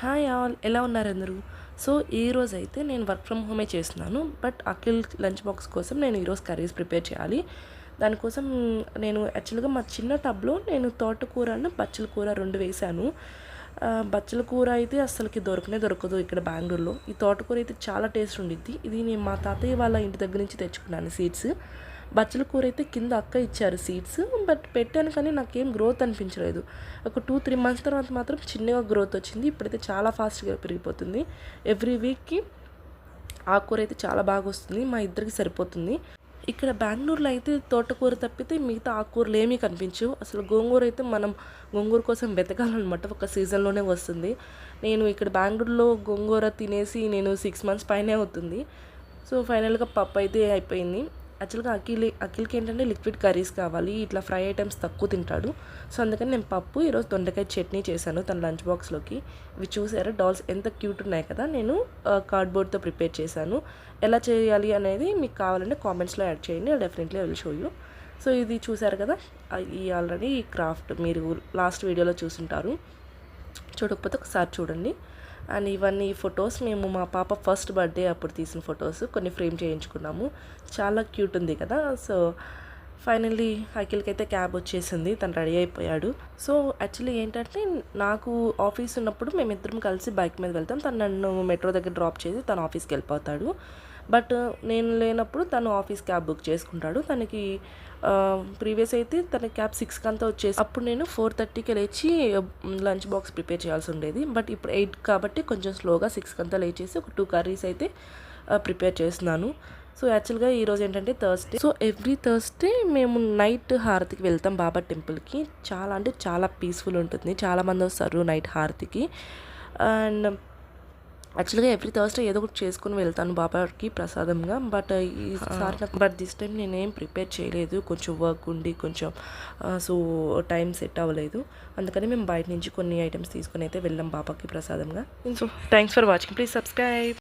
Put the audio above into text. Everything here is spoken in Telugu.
హాయ్ ఆల్ ఎలా ఉన్నారు అందరూ? సో ఈ రోజు అయితే నేను వర్క్ ఫ్రమ్ హోమే చేస్తున్నాను. బట్ అఖిల్ లంచ్ బాక్స్ కోసం నేను ఈరోజు కర్రీస్ ప్రిపేర్ చేయాలి. దానికోసం నేను యాక్చువల్గా మా చిన్న టబ్లో నేను తోటకూరను బచ్చల కూర రెండు వేశాను బచ్చల కూర అయితే అస్సలకి దొరకనే దొరకదు ఇక్కడ బెంగళూరులో. ఈ తోటకూర అయితే చాలా టేస్ట్ ఉండిద్ది. ఇది నేను మా తాతయ్య వాళ్ళ ఇంటి దగ్గర నుంచి తెచ్చుకున్నాను సీడ్స్. బచ్చల కూర అయితే కింద అక్క ఇచ్చారు సీడ్స్ బట్ పెట్టాను కానీ నాకేం గ్రోత్ అనిపించలేదు. ఒక టూ త్రీ మంత్స్ తర్వాత మాత్రం చిన్నగా గ్రోత్ వచ్చింది. ఇప్పుడైతే చాలా ఫాస్ట్గా పెరిగిపోతుంది. ఎవ్రీ వీక్కి ఆకుకూర అయితే చాలా బాగా వస్తుంది. మా ఇద్దరికి సరిపోతుంది. ఇక్కడ బెంగళూరులో అయితే తోటకూర తప్పితే మిగతా ఆకుకూరలు ఏమీ కనిపించవు. అసలు గోంగూర అయితే మనం గోంగూర కోసం వెతకాలన్నమాట. ఒక సీజన్లోనే వస్తుంది. నేను ఇక్కడ బెంగళూరులో గోంగూర తినేసి నేను సిక్స్ మంత్స్ పైనే అవుతుంది. సో ఫైనల్గా పప్పు అయితే అయిపోయింది. యాక్చువల్గా అఖిల్ అఖిల్కి ఏంటంటే లిక్విడ్ కర్రీస్ కావాలి ఇట్లా ఫ్రై ఐటమ్స్ తక్కువ తింటాడు. సో అందుకని నేను పప్పు ఈరోజు దొండకాయ చట్నీ చేశాను తన లంచ్ బాక్స్లోకి. ఇవి చూసారా డాల్స్ ఎంత క్యూట్ ఉన్నాయి కదా నేను కార్డ్బోర్డ్తో ప్రిపేర్ చేశాను. ఎలా చేయాలి అనేది మీకు కావాలంటే కామెంట్స్లో యాడ్ చేయండి definitely will show you so ఇది చూసారు కదా ఈ ఆల్రెడీ ఈ క్రాఫ్ట్ మీరు లాస్ట్ వీడియోలో చూసుంటారు. చూడకపోతే ఒకసారి చూడండి. అండ్ ఇవన్నీ ఫొటోస్ మేము మా పాప ఫస్ట్ బర్త్డే అప్పుడు తీసిన ఫొటోస్ కొన్ని ఫ్రేమ్ చేయించుకున్నాము. చాలా క్యూట్ ఉంది కదా. సో ఫైనల్లీ అఖిల్కి అయితే క్యాబ్ వచ్చేసింది. తను రెడీ అయిపోయాడు. సో యాక్చువల్లీ ఏంటంటే నాకు ఆఫీస్ ఉన్నప్పుడు మేమిద్దరం కలిసి బైక్ మీద వెళ్తాం. తను నన్ను మెట్రో దగ్గర డ్రాప్ చేసి తను ఆఫీస్కి వెళ్ళిపోతాడు. బట్ నేను లేనప్పుడు తను ఆఫీస్ క్యాబ్ బుక్ చేసుకుంటాడు. తనకి ప్రీవియస్ అయితే తన క్యాబ్ సిక్స్కి అంతా వచ్చేసి అప్పుడు నేను ఫోర్ థర్టీకి లేచి లంచ్ బాక్స్ ప్రిపేర్ చేయాల్సి ఉండేది. బట్ ఇప్పుడు ఎయిట్ కాబట్టి కొంచెం స్లోగా సిక్స్కి అంతా లేచేసి ఒక టూ కర్రీస్ అయితే ప్రిపేర్ చేస్తున్నాను. సో యాక్చువల్గా ఈరోజు ఏంటంటే థర్స్డే. సో ఎవ్రీ థర్స్డే మేము నైట్ హారతికి వెళ్తాం బాబా టెంపుల్కి. చాలా అంటే చాలా పీస్ఫుల్ ఉంటుంది. చాలామంది వస్తారు నైట్ హారతికి. అండ్ యాక్చువల్గా ఎవ్రీ థర్స్డే ఏదో ఒకటి చేసుకుని వెళ్తాను బాబాకి ప్రసాదంగా. బట్ ఈసారి బట్ దిస్ టైం నేనేం ప్రిపేర్ చేయలేదు. కొంచెం వర్క్ ఉండి కొంచెం సో టైం సెట్ అవ్వలేదు. అందుకని మేము బయట నుంచి కొన్ని ఐటమ్స్ తీసుకొని అయితే వెళ్ళాం బాబాకి ప్రసాదంగా. So thanks for watching. Please subscribe.